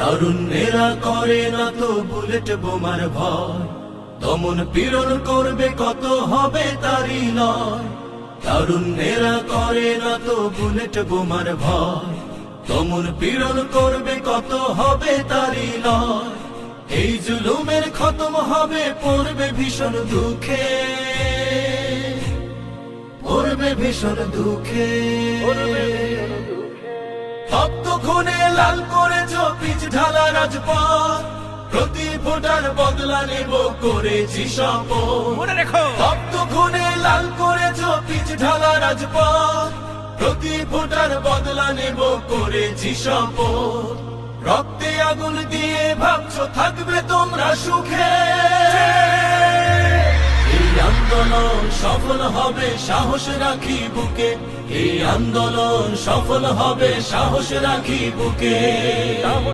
তারুণ্যেরা করে না তো বুলেট বোমার ভয়। দমন পীড়ন করবে কত হবে তারই লয়। তারুণ্যেরা করে না তো বুলেট বোমার ভয়। দমন পীড়ন করবে কত হবে তারই লয়। এই জুলুমের খতম হবে পড়বে ভীষণ দুঃখে। পড়বে ভীষণ দুঃখে। ভক্ত খুনে লাল পিচ ঢালা রাজপথ প্রতি ভোটার বদলা নেব করেছি শপথ। মনে রেখো। ভক্ত খুনে লাল করেছ পিচ ঢালা রাজপথ প্রতি ভোটার বদলা নেব করেছি শপথ। রক্তে আগুন দিয়ে ভাবছ থাকবে তোমরা সুখে। এই আন্দোলন সফল হবে সাহস রাখি বুকে। এই আন্দোলন সফল হবে সাহস রাখি বুকে।